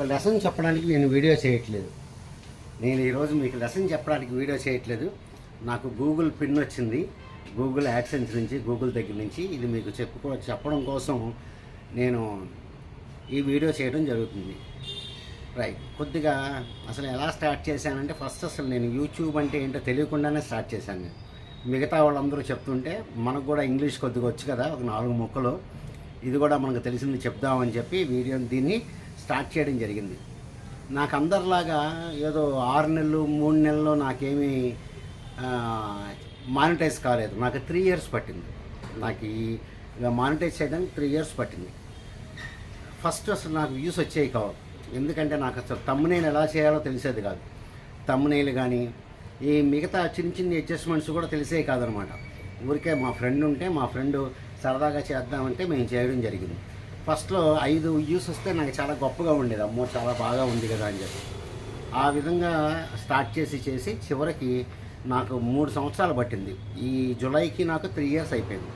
ఒక లెసన్ చెప్పడానికి నేను వీడియో చేయట్లేదు. నేను ఈరోజు మీకు లెసన్ చెప్పడానికి వీడియో చేయట్లేదు. నాకు గూగుల్ పిన్ వచ్చింది. గూగుల్ యాక్సెన్స్ నుంచి గూగుల్ దగ్గర నుంచి ఇది మీకు చెప్పుకో చెప్పడం కోసం నేను ఈ వీడియో చేయడం జరుగుతుంది. రైట్. కొద్దిగా అసలు ఎలా స్టార్ట్ చేశానంటే ఫస్ట్ అసలు నేను యూట్యూబ్ అంటే ఏంటో తెలియకుండానే స్టార్ట్ చేశాను నేను. మిగతా వాళ్ళందరూ చెప్తుంటే మనకు కూడా ఇంగ్లీష్ కొద్దిగా వచ్చు కదా ఒక నాలుగు ముక్కలు. ఇది కూడా మనకు తెలిసింది చెప్దామని చెప్పి వీడియో దీన్ని స్టార్ట్ చేయడం జరిగింది. నాకు అందరిలాగా ఏదో ఆరు నెలలు మూడు నెలల్లో నాకేమీ మానిటైజ్ కాలేదు. నాకు త్రీ ఇయర్స్ పట్టింది. నాకు ఈ మానిటైజ్ చేయడానికి త్రీ ఇయర్స్ పట్టింది. ఫస్ట్ అసలు నాకు వ్యూస్ వచ్చేవి కావు. ఎందుకంటే నాకు అసలు తమ్మునేలు ఎలా చేయాలో తెలిసేది కాదు. తమ్మునేలు కానీ ఈ మిగతా చిన్న చిన్న అడ్జస్ట్మెంట్స్ కూడా తెలిసేవి కాదనమాట. ఊరికే మా ఫ్రెండ్ ఉంటే మా ఫ్రెండ్ సరదాగా చేద్దామంటే మేము చేయడం జరిగింది. ఫస్ట్లో ఐదు వ్యూస్ వస్తే నాకు చాలా గొప్పగా ఉండేది. అమ్మో చాలా బాగా ఉంది కదా అని చెప్పి. ఆ విధంగా స్టార్ట్ చేసి చేసి చివరికి నాకు మూడు సంవత్సరాలు పట్టింది. ఈ జులైకి నాకు త్రీ ఇయర్స్ అయిపోయింది.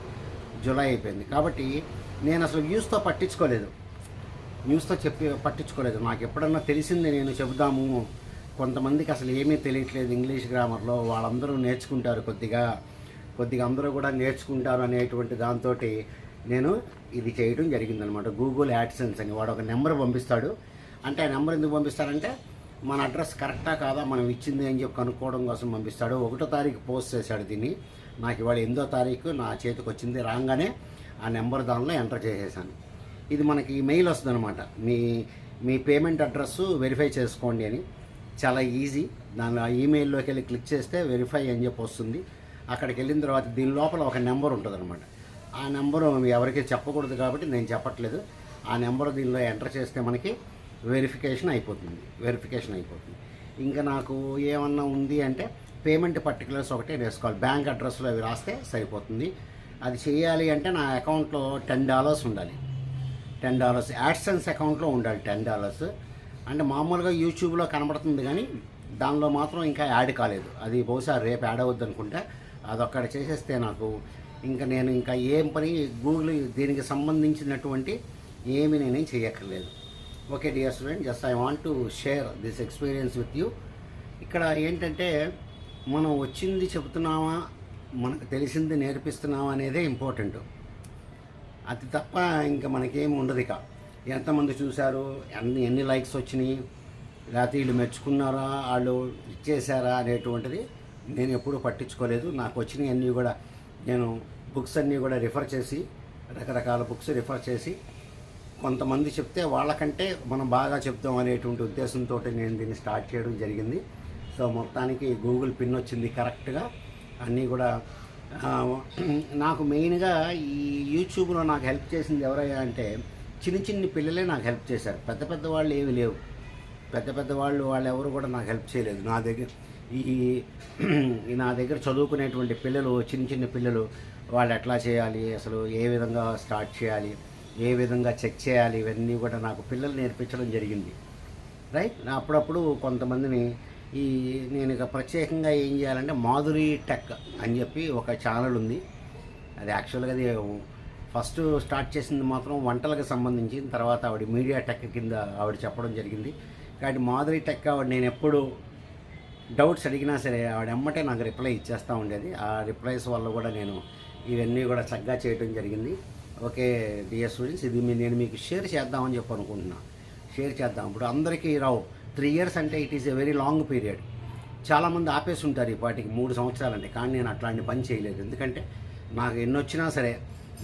జులై అయిపోయింది. కాబట్టి నేను అసలు వ్యూస్తో పట్టించుకోలేదు. న్యూస్తో చెప్పి పట్టించుకోలేదు. నాకు ఎప్పుడన్నా తెలిసింది నేను చెబుదాము. కొంతమందికి అసలు ఏమీ తెలియట్లేదు ఇంగ్లీష్ గ్రామర్లో. వాళ్ళందరూ నేర్చుకుంటారు కొద్దిగా. కొద్దిగా అందరూ కూడా నేర్చుకుంటారు అనేటువంటి దాంతో నేను ఇది చేయడం జరిగిందనమాట. గూగుల్ యాడ్సెన్స్ అని వాడు ఒక నెంబర్ పంపిస్తాడు. అంటే ఆ నెంబర్ ఎందుకు పంపిస్తాడంటే మన అడ్రస్ కరెక్టా కాదా మనం ఇచ్చింది అని చెప్పి కనుక్కోవడం కోసం పంపిస్తాడు. ఒకటో తారీఖు పోస్ట్ చేశాడు దీన్ని. నాకు ఇవాళ ఎనిమిదో తారీఖు నా చేతికి వచ్చింది రాగానే ఆ నెంబర్ దానిలో ఎంటర్ చేసేసాను. ఇది మనకి మెయిల్ వస్తుందన్నమాట మీ మీ పేమెంట్ అడ్రస్ వెరిఫై చేసుకోండి అని. చాలా ఈజీ. దాని ఆ ఈమెయిల్లోకి వెళ్ళి క్లిక్ చేస్తే వెరిఫై అని చెప్పి వస్తుంది. అక్కడికి వెళ్ళిన తర్వాత దీని లోపల ఒక నెంబర్ ఉంటుంది అనమాట ఆ నెంబరు ఎవరికి చెప్పకూడదు కాబట్టి నేను చెప్పట్లేదు. ఆ నెంబర్ దీనిలో ఎంటర్ చేస్తే మనకి వెరిఫికేషన్ అయిపోతుంది. వెరిఫికేషన్ అయిపోతుంది. ఇంకా నాకు ఏమన్నా ఉంది అంటే పేమెంట్ పర్టికులర్స్ ఒకటే వేసుకోవాలి. బ్యాంక్ అడ్రస్లో అవి రాస్తే సరిపోతుంది. అది చేయాలి అంటే నా అకౌంట్లో టెన్ డాలర్స్ ఉండాలి. టెన్ డాలర్స్ యాడ్సెన్స్ అకౌంట్లో ఉండాలి టెన్ డాలర్స్ అంటే మామూలుగా యూట్యూబ్లో కనబడుతుంది కానీ దానిలో మాత్రం ఇంకా యాడ్ కాలేదు. అది బహుశా రేపు యాడ్ అవుద్ది అనుకుంటా. అదొక్కడ చేసేస్తే నాకు ఇంకా నేను ఇంకా ఏం పని గూగుల్ దీనికి సంబంధించినటువంటి ఏమి నేనేం చేయక్కర్లేదు. Okay dear student just I want to share this experience with you. ఇక్కడ ఏంటంటే మనం వచ్చింది చెబుతున్నామా మనకు తెలిసింది నేర్పిస్తున్నామా అనేదే ఇంపార్టెంట్. అది తప్ప ఇంకా మనకేమి ఉండదు ఇక. ఎంతమంది చూశారు? ఎన్ని ఎన్ని లైక్స్ వచ్చినాయి? లేకపోతే వీళ్ళు మెచ్చుకున్నారా? వాళ్ళు ఇచ్చేసారా అనేటువంటిది నేను ఎప్పుడూ పట్టించుకోలేదు. నాకు వచ్చినవి అన్నీ కూడా నేను బుక్స్ అన్నీ కూడా రిఫర్ చేసి రకరకాల బుక్స్ రిఫర్ చేసి కొంతమంది చెప్తే వాళ్ళకంటే మనం బాగా చెప్తాం అనేటువంటి ఉద్దేశంతో నేను దీన్ని స్టార్ట్ చేయడం జరిగింది. సో మొత్తానికి గూగుల్ పిన్ వచ్చింది కరెక్ట్గా. అన్నీ కూడా నాకు మెయిన్గా ఈ యూట్యూబ్లో నాకు హెల్ప్ చేసింది ఎవరయ్యా అంటే చిన్న చిన్న పిల్లలే నాకు హెల్ప్ చేశారు. పెద్ద పెద్ద వాళ్ళు ఏమి లేవు. పెద్ద పెద్ద వాళ్ళు వాళ్ళు ఎవరు కూడా నాకు హెల్ప్ చేయలేదు. నా దగ్గర ఈ ఈ నా దగ్గర చదువుకునేటువంటి పిల్లలు చిన్న చిన్న పిల్లలు వాళ్ళు ఎట్లా చేయాలి అసలు ఏ విధంగా స్టార్ట్ చేయాలి ఏ విధంగా చెక్ చేయాలి ఇవన్నీ కూడా నాకు పిల్లలు నేర్పించడం జరిగింది. రైట్? అప్పుడప్పుడు కొంతమందిని ఈ నేను ఇక ప్రత్యేకంగా ఏం చేయాలంటే మాధురి టెక్ అని చెప్పి ఒక ఛానల్ ఉంది. అది యాక్చువల్గా అది ఫస్ట్ స్టార్ట్ చేసింది మాత్రం వంటలకు సంబంధించి తర్వాత ఆవిడ మీడియా టెక్ కింద ఆవిడ చెప్పడం జరిగింది. కాబట్టి మాధురి టెక్ ఆవిడ నేను ఎప్పుడు డౌట్స్ అడిగినా సరే ఆవిడ ఎమ్మటే నాకు రిప్లై ఇచ్చేస్తూ ఉండేది. ఆ రిప్లైస్ వల్ల కూడా నేను ఇవన్నీ కూడా చక్కగా చేయడం జరిగింది. ఓకే డిఎస్ స్టూడెంట్స్ ఇది నేను మీకు షేర్ చేద్దామని చెప్పి అనుకుంటున్నాను షేర్ చేద్దాం. ఇప్పుడు అందరికీ రావు. త్రీ ఇయర్స్ అంటే it is a very long period. చాలామంది ఆపేసి ఉంటారు ఈ పాటికి మూడు సంవత్సరాలు అంటే కానీ నేను అట్లాంటి పని చేయలేదు. ఎందుకంటే నాకు ఎన్ని వచ్చినా సరే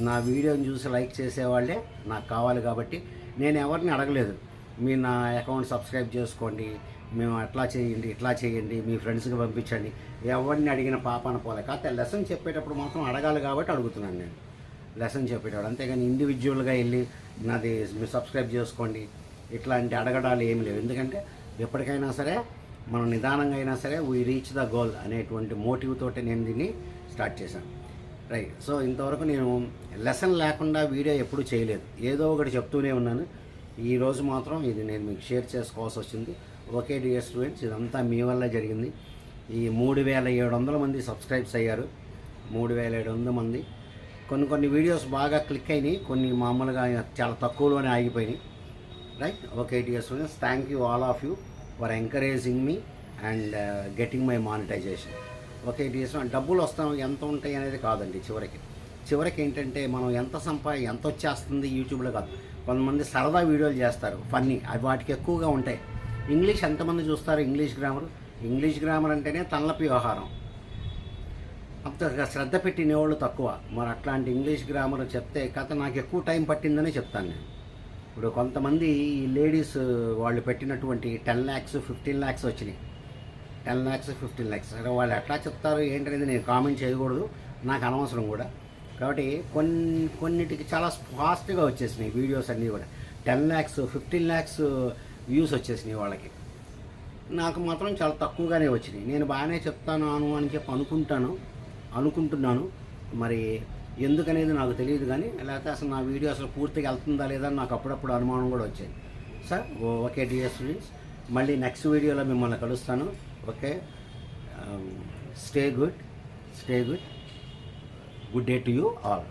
నా వీడియోని చూసి లైక్ చేసేవాళ్ళే నాకు కావాలి కాబట్టి నేను ఎవరిని అడగలేదు. మీ నా అకౌంట్ సబ్స్క్రైబ్ చేసుకోండి మేము అట్లా చేయండి ఇట్లా చేయండి మీ ఫ్రెండ్స్కి పంపించండి. ఎవరిని అడిగిన పాపన పోలే. కాకపోతే లెసన్ చెప్పేటప్పుడు మాత్రం అడగాలి కాబట్టి అడుగుతున్నాను నేను. లెసన్ చెప్పేటప్పుడు. అంతేగాని ఇండివిజువల్గా వెళ్ళి నాది మీరు సబ్స్క్రైబ్ చేసుకోండి. ఇట్లాంటి అడగడాలు ఏమి లేవు. ఎందుకంటే ఎప్పటికైనా సరే మనం నిదానంగా అయినా సరే వీ రీచ్ ద గోల్ అనేటువంటి మోటివ్ తోటి నేను దీన్ని స్టార్ట్ చేశాను. రైట్ సో ఇంతవరకు నేను లెసన్ లేకుండా వీడియో ఎప్పుడు చేయలేదు. ఏదో ఒకటి చెప్తూనే ఉన్నాను. ఈరోజు మాత్రం ఇది నేను మీకు షేర్ చేసుకోవాల్సి వచ్చింది. ఓకే డియర్ స్టూడెంట్స్ ఇదంతా మీ వల్ల జరిగింది. ఈ మూడు వేల ఏడు వందల మంది సబ్స్క్రైబ్స్ అయ్యారు. మూడు వేల ఏడు వందల మంది. కొన్ని కొన్ని వీడియోస్ బాగా క్లిక్ అయినాయి. కొన్ని మామూలుగా చాలా తక్కువలోనే ఆగిపోయినాయి. Right? Okay dear students thank you all of you for encouraging me and getting my monetization okay dear student డబ్బులు వస్తాం. ఎంత ఉంటాయి అనేది కాదండి చివరికి. చివరికి ఏంటంటే మనం ఎంత సంపా ఎంత వచ్చేస్తుంది యూట్యూబ్లో కాదు. కొంతమంది సరదా వీడియోలు చేస్తారు ఫన్నీ. అవి వాటికి ఎక్కువగా ఉంటాయి. ఇంగ్లీష్ ఎంతమంది చూస్తారు ఇంగ్లీష్ గ్రామర్? ఇంగ్లీష్ గ్రామర్ అంటేనే తలనొప్పి వ్యవహారం. అంత శ్రద్ధ పెట్టినవాళ్ళు తక్కువ. మరి అట్లాంటి ఇంగ్లీష్ గ్రామర్ చెప్తే కథ నాకు ఎక్కువ టైం పట్టిందనే చెప్తాను నేను. ఇప్పుడు కొంతమంది ఈ లేడీస్ వాళ్ళు పెట్టినటువంటి టెన్ ల్యాక్స్ ఫిఫ్టీన్ ల్యాక్స్ వచ్చినాయి. టెన్ ల్యాక్స్ ఫిఫ్టీన్ ల్యాక్స్ సరే వాళ్ళు ఎట్లా చెప్తారు ఏంటనేది నేను కామెంట్ చేయకూడదు. నాకు అనవసరం కూడా. కాబట్టి కొన్ని కొన్నిటికి చాలా ఫాస్ట్గా వచ్చేసినాయి వీడియోస్ అన్నీ కూడా. Ten lakhs fifteen lakhs views వచ్చేసినాయి వాళ్ళకి. నాకు మాత్రం చాలా తక్కువగానే వచ్చినాయి. నేను బాగానే చెప్తాను అని చెప్పి అనుకుంటాను అనుకుంటున్నాను. మరి ఎందుకనేది నాకు తెలియదు కానీ లేకపోతే అసలు నా వీడియో అసలు పూర్తిగా వెళ్తుందా లేదా అని నాకు అప్పుడప్పుడు అనుమానం కూడా వచ్చేది. సార్ ఓకే డియర్ స్టూడెంట్స్ మళ్ళీ నెక్స్ట్ వీడియోలో మిమ్మల్ని కలుస్తాను. Okay? Stay good stay good. Good day to you all